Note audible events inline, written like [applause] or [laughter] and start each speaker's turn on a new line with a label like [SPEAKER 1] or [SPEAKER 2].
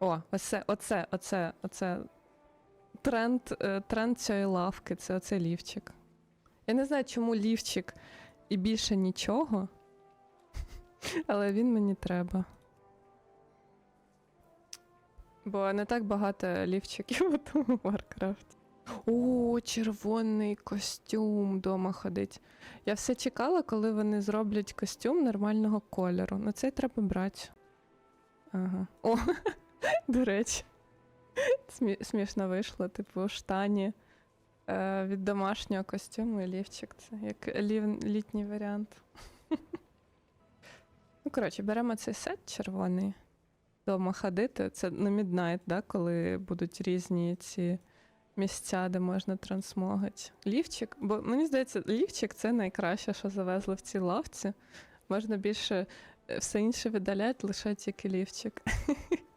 [SPEAKER 1] О, оце, оце, оце, оце. Тренд, е, тренд цієї лавки це оцей лівчик. Я не знаю, чому лівчик і більше нічого, але він мені треба. Бо не так багато лівчиків у тому Варкрафті. О, червоний костюм дома ходить. Я все чекала, коли вони зроблять костюм нормального кольору. Ну цей треба брати. Ага. О, [laughs] [laughs] до речі. Смі- смішно вийшло, типу, штані е, від домашнього костюму і лівчик. Це як лів, літній варіант. [laughs] ну, коротше, беремо цей сет червоний. Дома ходити. Це на Midnight, да, коли будуть різні ці місця, де можна трансмогати. Лівчик, бо мені здається, лівчик це найкраще, що завезли в цій лавці. Можна більше е, все інше видаляти, лише тільки лівчик. [laughs]